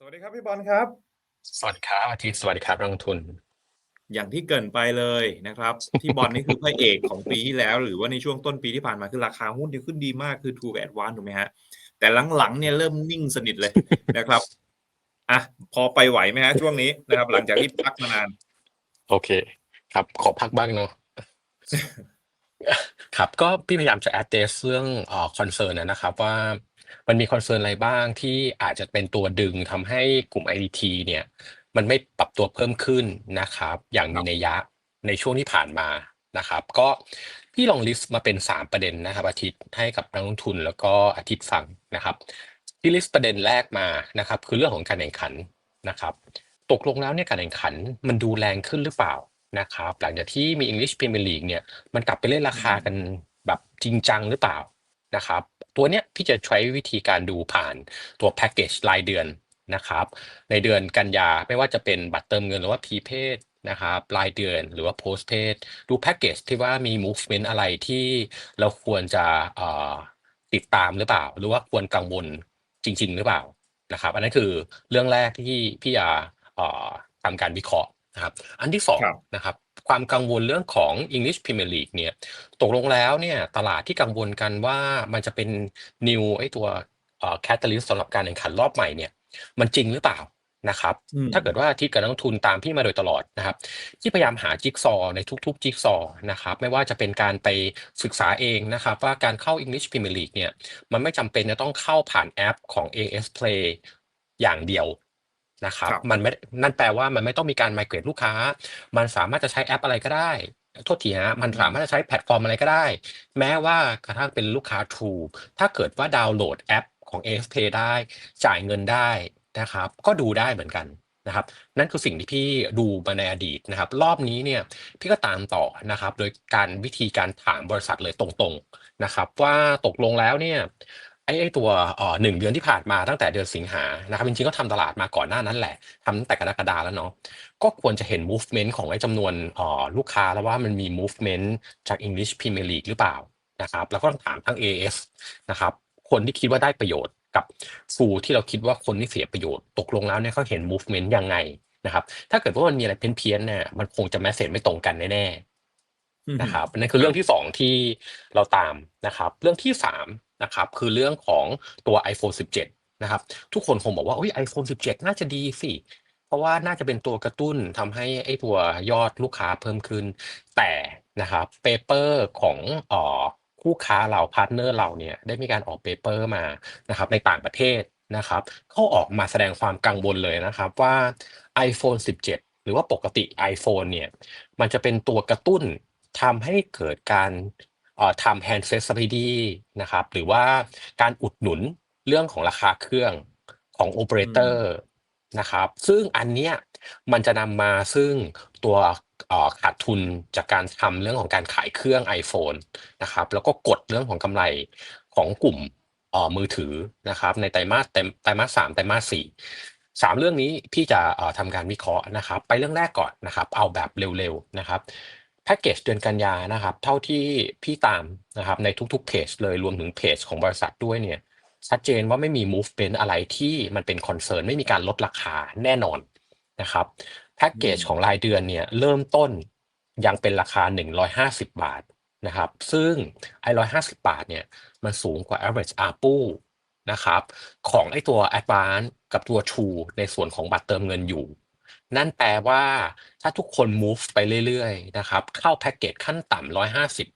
สวัสดีครับพี่บอลครับ สวัสดีครับอาทิตย์สวัสดีครับนักลงทุน อย่างที่เกรินไปเลยนะครับ พี่บอลนี่คือพระเอกของปีที่แล้ว หรือว่าในช่วงต้นปีที่ผ่านมาคือราคาหุ้นที่ขึ้นดีมากคือ True กับ Advance ถูกไหมฮะ แต่หลังๆเนี่ยเริ่มนิ่งสนิทเลยนะครับอะพอไปไหวไหมฮะช่วงนี้นะครับ หลังจากที่พักมานาน โอเค ครับขอพักบ้างเนาะครับก็พี่พยายามจะ address เรื่องเอ่อ concern นะนะครับว่า มันมี concern อะไรบ้างที่อาจจะเป็นตัวดึงทำให้กลุ่ม IDT เนี่ย มันไม่ปรับตัวเพิ่มขึ้นนะครับ อย่างมีนัยยะในช่วงที่ผ่านมานะครับ ก็พี่ลองลิสต์มาเป็น 3 ประเด็นนะครับ อาทิตย์ให้กับนักลงทุนแล้วก็อาทิตย์ฟังนะครับ ที่ลิสต์ประเด็นแรกมานะครับ คือเรื่องของการแข่งขันนะครับ ตกลงแล้วเนี่ยการแข่งขันมันดูแรงขึ้นหรือเปล่านะครับ หลังจากที่มี English Premier League เนี่ยมันกลับไปเล่นราคากันแบบจริงจังหรือเปล่านะครับ ตัวเนี้ยพี่จะใช้วิธีการดูผ่านตัวแพ็กเกจรายเดือนนะครับ ในเดือนกันยาไม่ว่าจะเป็นบัตรเติมเงินหรือว่าพรีเพดนะครับรายเดือนหรือว่าโพสเพดดูแพ็กเกจที่ว่ามี movement อะไรที่เราควรจะเอ่อติดตามหรือเปล่า หรือว่าควรกังวลจริง ๆ หรือเปล่านะครับ อันนั้นคือเรื่องแรกที่พี่จะเอ่อทำการวิเคราะห์นะครับ อันที่สองครับนะครับ ความกังวลเรื่องของ English Premier League เนี่ยตกลงแล้วเนี่ยตลาดที่กังวลกันว่ามันจะเป็น new ไอ้ตัวเอ่อ catalyst สำหรับการแข่งขันรอบใหม่เนี่ยมันจริงหรือเปล่านะครับอืมถ้าเกิดว่าอาทิตย์กับนักลงทุนตามพี่มาโดยตลอดนะครับ ที่พยายามหาจิ๊กซอว์ในทุกๆจิ๊กซอว์นะครับไม่ว่าจะเป็นการไปศึกษาเองนะครับ ว่าการเข้า English Premier League เนี่ยมันไม่จำเป็นจะต้องเข้าผ่านแอปของ AS Play อย่างเดียว นะครับครับมันไม่นั่นแปลว่ามันไม่ต้องมีการ migrate ลูกค้า มันสามารถจะใช้แอปอะไรก็ได้โทษทีฮะมันสามารถจะใช้แพลตฟอร์มอะไรก็ได้ แม้ว่ากระทั่งเป็นลูกค้า True ถ้าเกิดว่าดาวน์โหลดแอปของ AS Play ได้จ่ายเงินได้นะครับ ก็ดูได้เหมือนกันนะครับ นั่นคือสิ่งที่พี่ดูมาในอดีตนะครับ รอบนี้เนี่ยพี่ก็ตามต่อนะครับ โดยการวิธีการถามบริษัทเลยตรงๆนะครับ ว่าตกลงแล้วเนี่ย ไอ้ไอ้ตัวเอ่อหนึ่งเดือนที่ผ่านมาตั้งแต่เดือนสิงหานะครับจริงๆก็ทำตลาดมาก่อนหน้านั้นแหละทำตั้งแต่กรกฎาแล้วเนาะก็ควรจะเห็น movement ของไอ้จำนวนเอ่อลูกค้าแล้วว่ามันมี movement จาก English Premier League หรือเปล่านะครับแล้วก็ต้องถามทั้ง AS นะครับคนที่คิดว่าได้ประโยชน์กับฟูที่เราคิดว่าคนที่เสียประโยชน์ตกลงแล้วเนี่ยเขาเห็น movement ยังไงนะครับถ้าเกิดว่ามันมีอะไรเพี้ยนๆเนี่ยมันคงจะแมสเซจไม่ตรงกันแน่ๆ นะครับนั่นคือเรื่องที่สองที่เราตามนะครับ เรื่องที่สาม นะครับคือเรื่องของตัว iPhone 17 นะครับ ทุกคนคงบอกว่าโอ้ย iPhone 17 น่าจะดีสิเพราะว่าน่าจะเป็นตัวกระตุ้นทำให้ไอ้ตัวยอดลูกค้าเพิ่มขึ้น แต่นะครับเปเปอร์ของออคู่ค้าเราพาร์ทเนอร์เราเนี่ยได้มีการออกเปเปอร์มานะครับในต่างประเทศนะครับเขาออกมาแสดงความกังวลเลยนะครับว่า iPhone 17 หรือว่าปกติ iPhone เนี่ยมันจะเป็นตัวกระตุ้นทำให้เกิดการ เอ่อทำ handset subsidy นะครับ หรือว่าการอุดหนุนเรื่องของราคาเครื่องของโอเปอเรเตอร์นะครับ ซึ่งอันเนี้ยมันจะนำมาซึ่งตัวขาดทุนจากการทำเรื่องของการขายเครื่อง iPhone นะครับ แล้วก็กดเรื่องของกำไรของกลุ่มมือถือนะครับ ในไตรมาสไตรมาสสามไตรมาสสี่สามเรื่องนี้พี่จะทำการวิเคราะห์นะครับ ไปเรื่องแรกก่อนนะครับ เอาแบบเร็วๆนะครับ แพ็กเกจเดือนกันยานะครับ เท่าที่พี่ตามนะครับในทุกๆเพจเลยรวมถึงเพจของบริษัทด้วยเนี่ยชัดเจนว่าไม่มี movement อะไรที่มันเป็นคอนเซิร์นไม่มีการลดราคาแน่นอนนะครับแพ็กเกจของรายเดือนเนี่ยเริ่มต้นยังเป็นราคา 150 บาทนะครับซึ่งไอ้150 บาทเนี่ยมันสูงกว่า average ARPU นะครับของไอ้ตัว Advance กับตัว True ในส่วนของบัตรเติมเงินอยู่ นั่นแปลว่าถ้าทุกคน move ไปเรื่อยๆนะครับ เข้าแพ็กเกจขั้นต่ำ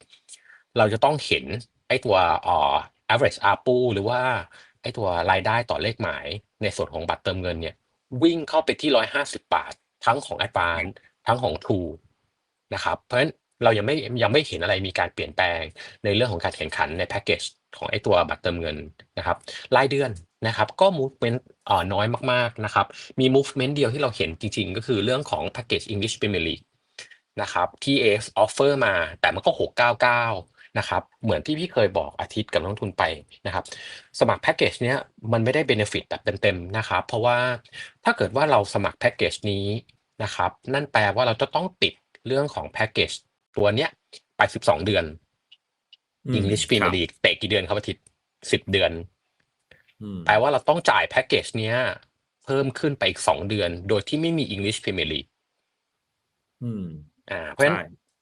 150 เราจะต้องเห็นไอ้ตัวอ่อ average ARPU หรือว่าไอ้ตัวรายได้ต่อเลขหมายในส่วนของบัตรเติมเงินเนี่ย วิ่งเข้าไปที่ 150 บาท ทั้งของ Advance ทั้งของ True นะครับ เพราะฉะนั้น เรายังไม่ยังไม่เห็นอะไรมีการเปลี่ยนแปลงในเรื่องของการแข่งขันในแพ็กเกจของไอ้ตัวบัตรเติมเงินนะครับรายเดือนนะครับก็ movement อ่อน้อยมากๆนะครับมี movement เดียวที่เราเห็นจริงๆ ก็คือเรื่องของแพ็กเกจ English Premier League นะครับที่ AS offer มาแต่มันก็ 699นะครับเหมือนที่พี่เคยบอกอาทิตย์กับนักลงทุนไปนะครับสมัครแพ็กเกจเนี้ยมันไม่ได้เบนฟิตแบบเต็มๆนะครับเพราะว่าถ้าเกิดว่าเราสมัครแพ็กเกจนี้นะครับนั่นแปลว่าเราจะต้องติดเรื่องของแพ็กเกจ ตัวเนี้ยไป12เดือนอืม English ค Premier รับ League เตะกี่เดือนครับอาทิตย์10เดือนอืมแปลว่าเราต้องจ่ายแพ็กเกจเนี้ย เพิ่มขึ้นไปอีก2เดือน โดยที่ไม่มี English Premier League อืมอาเพราะฉะนั้ใช่น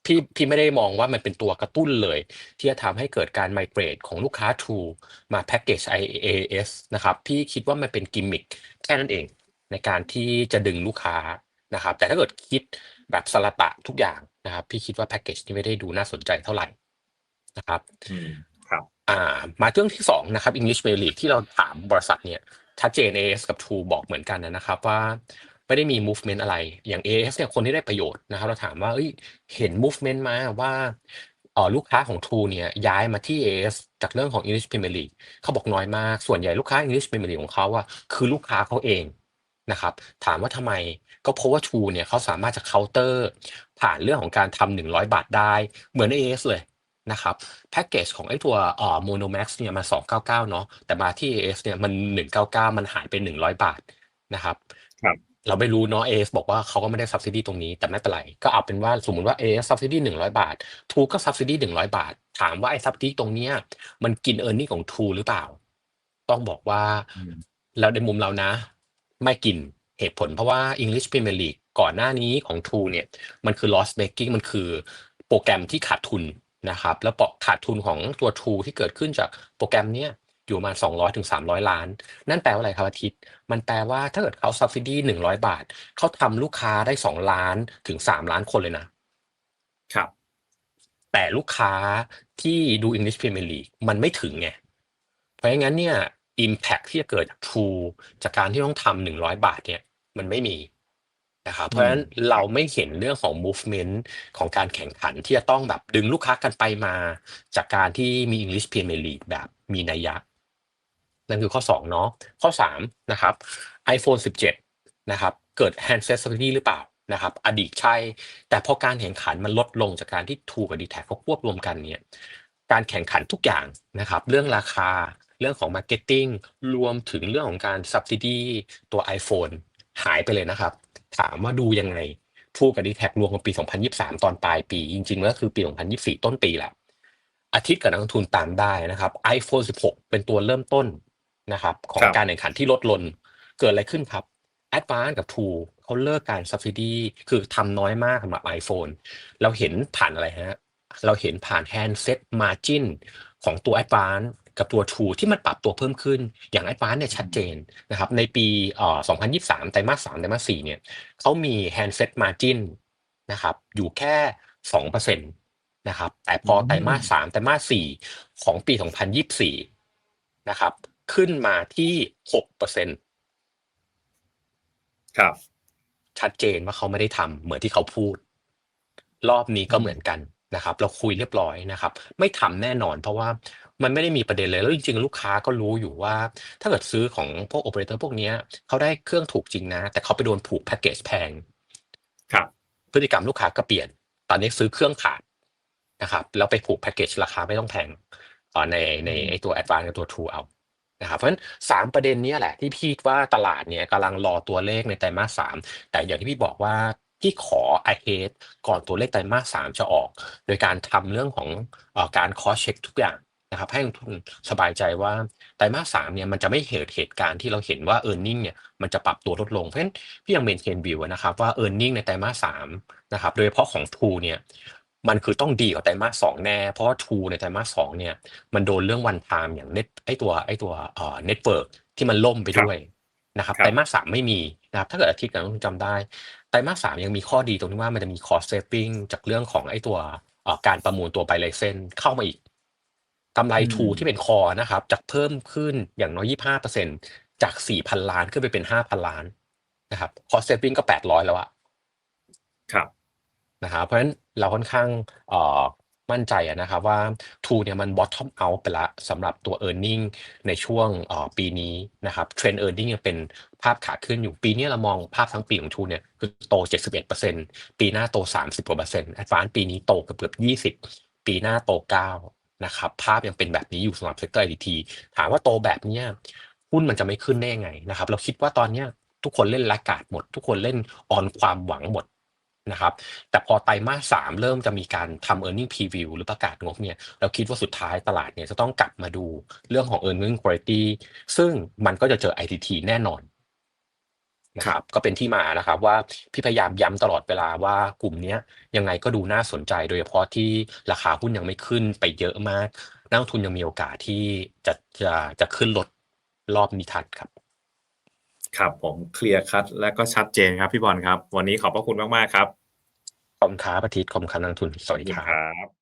พี่พี่ไม่ได้มองว่ามันเป็นตัวกระตุ้นเลย ที่จะทำให้เกิดการ migrate ของลูกค้า True มาแพ็กเกจ IaaS นะครับ พี่คิดว่ามันเป็น gimmick แค่นั้นเอง ในการที่จะดึงลูกค้านะครับ แต่ถ้าเกิดคิดแบบสละตะทุกอย่าง นะครับ พี่คิดว่าแพ็กเกจนี้ไม่ได้ดูน่าสนใจเท่าไรนะครับอืมครับอ่ามาเรื่องที่2นะครับ English Premier League ที่เราถามบริษัทเนี่ยชัดเจน AS กับ True บอกเหมือนกันนะครับว่าไม่ได้มี movement อะไรอย่าง AS เนี่ยคนที่ได้ประโยชน์นะครับ เราถามว่าเฮ้ยเห็น movement ไหมว่าเอ่อลูกค้าของ True เนี่ยย้ายมาที่ AS จากเรื่องของ English Premier League เขาบอกน้อยมาก ส่วนใหญ่ลูกค้า English Premier League ของเขาอะคือลูกค้าเขาเองนะครับ ถามว่าทำไม ก็เพราะว่า True เนี่ยเขาสามารถจะเคาน์เตอร์ผ่านเรื่องของการทำ100บาทได้เหมือน AS เลยนะครับแพ็กเกจของไอ้ตัวเอ่อ Monomax เนี่ยมัน299 เนาะแต่มาที่ AS เนี่ยมัน 199 มันหายไป 100 บาทนะครับครับ เราไม่รู้เนาะ AS บอกว่าเขาก็ไม่ได้ subsidy ตรงนี้แต่ไม่เป็นไร ก็เอาเป็นว่าสมมุติว่า AS subsidy 100 บาท True ก็ subsidy 100 บาท ถามว่าไอ้ subsidy ตรงเนี้ยมันกิน earning ของ True หรือเปล่า ต้องบอกว่าอืมแล้วในมุมเรานะ ไม่กิน เหตุผลเพราะว่า English Premier League ก่อนหน้านี้ของ True เนี่ยมันคือ loss making มันคือโปรแกรมที่ขาดทุนนะครับแล้วปอขาดทุนของตัว True ที่เกิดขึ้นจากโปรแกรมเนี้ยอยู่ประมาณ200-300 ล้าน นั่นแปลว่าอะไรครับอาทิตย์ มันแปลว่าถ้าเกิดเขา subsidy 100 บาท เขาทำลูกค้าได้ 2 ล้านถึง 3 ล้านคนเลยนะ ครับ แต่ลูกค้าที่ดู English Premier League มันไม่ถึงไง เพราะงั้นเนี่ย impact ที่จะเกิดจาก True จากการที่ต้องทำ100 บาทเนี่ย มันไม่มีนะครับเพอืราะฉะมนั้นคเรารับไม่เห็นเรื่องของ movement ของการแข่งขันที่จะต้องแบบดึงลูกค้ากันไปมา จากการที่มี English Premier League แบบมีนัยยะ นั่นคือข้อ 2 เนาะข้อ 3 นะครับ iPhone 17 นะครับ เกิด handset subsidy หรือเปล่านะครับ อดีตใช่ แต่พอการแข่งขันมันลดลงจากการที่ True กับ d-TAC เขาควบรวมกันเนี่ยการแข่งขันทุกอย่างนะครับ เรื่องราคาเรื่องของ marketing รวมถึงเรื่องของการ subsidy ตัว iPhone หายไปเลยนะครับ ถามว่าดูยังไง True กับ d-TAC รวมกันปี 2023 ตอนปลายปี จริงๆแล้วคือปี 2024 ต้นปีแหละอาทิตย์กับนักลงทุนตามได้นะครับ iPhone 16 เป็นตัวเริ่มต้นนะครับ ขอคงรับการแข่งขันที่ลดลงเกิดอะไรขึ้นครับ Advance กับ True เขาเลิกการ subsidy คือทำน้อยมากสำหรับ iPhone เราเห็นผ่านอะไรฮะ เราเห็นผ่าน handset margin ของตัว Advance กับตัว True ที่มันปรับตัวเพิ่มขึ้น อย่าง Advance เนี่ยอืชัดมเจนนะครับในปีเอ่อ2023 ไตรมาส3ไตรมาส4เนี่ยเขามี handset margin นะครับอยู่แค่2%นะครับแต่พอือไตรมาสม3ไตรมาส4ของปี 2024นะครับขึ้นมาที่6%ครับชัดเจนว่าเขาไม่ได้ทำเหมือนที่เขาพูด รอบนี้อืก็เหมืมอนกัน นะครับเราคุยเรียบร้อยนะครับ ไม่ทำแน่นอน เพราะว่ามันไม่ได้มีประเด็นเลยแล้วจริงๆ ลูกค้าก็รู้อยู่ว่า ถ้าเกิดซื้อของพวก operator พวกเนี้ยเขาได้เครื่องถูกจริงนะ แต่เขาไปโดนผูกแพ็กเกจแพงครับ พฤติกรรมลูกค้าก็เปลี่ยน ตอนนี้ซื้อเครื่องขาดนะครับแล้วไปผูกแพ็กเกจราคาไม่ต้องแพงเอ่อในอืในมไอ้ตัว Advance กับตัว True เอานะครับเพราะฉะนั้น3ประเด็นเนี้ยแหละที่พี่คิดว่าตลาดเนี่ยกำลังรอตัวเลขในไตรมาส3แต่อย่างที่พี่บอกว่า พี่ขอ ahead ก่อนตัวเลขไตรมาส3จะออก โดยการทำเรื่องของเอ่อการ cross check ทุกอย่างนะครับให้นักลงทุนสบายใจว่าไตรมาส3เนี่ยมันจะไม่เกิดเหตุการณ์ที่เราเห็นว่า earning เนี่ยมันจะปรับตัวลดลง เพราะฉะนั้นพี่ยัง maintain view อะนะครับว่า earning ในไตรมาส3นะครับโดยเฉพาะของ True เนี่ยมันคือต้องดีกว่าไตรมาส2แน่ เพราะว่า True ในไตรมาส2เนี่ยมันโดนเรื่อง one time อย่างเน็ตไอ้ตัวไอ้ตัวเอ่อ network ที่มันล่มไปครัด้บวยนะครับครัไตรบมาส3ไม่มีนะครับถ้าเกิดอาทิตย์กับนักลงทุนจำได้ ไตรมาส3ยังมีข้อดีตรงที่ว่ามันจะมี cost saving จากเรื่องของไอ้ตัวเอ่อการประมูลตัว buy license เข้ามาอีกกำไรอืม True ที่เป็นคอนะครับจากเพิ่มขึ้นอย่างน้อย 25%จาก 4,000 ล้านขึ้นไปเป็น 5,000 ล้านนะครับ cost saving ก็ 800 แล้วอะครับนะครับเพราะฉะนั้นเราค่อนข้างเอ่อ มั่นใจอะนะครับว่า True เนี่ยมัน bottom out ไปล้วสำหรับตัว earning ในช่วงปีนี้นะครับ Trend earning ยังเป็นภาพขาขึ้นอยู่ปีนี้เรามองภาพทั้งปีของ True เนี่ยคือโต 71%ปีหน้าโต 30กว่าเปอร์เซ็นต์ Advance ปีนี้โตเกือบ20 ปีหน้าโต 9 นะครับภาพยังเป็นแบบนี้อยู่สำหรับ sector IDT ถามว่าโตแบบเนี้ยหุ้นมันจะไม่ขึ้นได้ยังไงนะครับเราคิดว่าตอนเนี้ยทุกคนเล่นลกกาดหมด ทุกคนเล่นออนความหวังหมด นะครับ แต่พอไตรมาส3เริ่มจะมีการทำ earning preview หรือประกาศงบเนี่ย เราคิดว่าสุดท้ายตลาดเนี่ยจะต้องกลับมาดูเรื่องของ earning quality ซึ่งมันก็จะเจอ ITT แน่นอนนะครับก็เป็นที่มานะครับว่าพี่พยายามย้ำตลอดเวลาว่ากลุ่มเนี้ยยังไงก็ดูน่าสนใจโดยเฉพาะที่ราคาหุ้นยังไม่ขึ้นไปเยอะมาก นักลงทุนยังมีโอกาสที่จะจะจะขึ้นลดรอบนิทัศน์ครับ ครับผมเคลียร์คัดและก็ชัดเจนครับพี่บอลครับ วันนี้ขอบพระคุณมาก ๆ ครับ ขอบคุณครับอาทิตย์ขอบคุณครับนักลงทุน สวัสดีครับครับ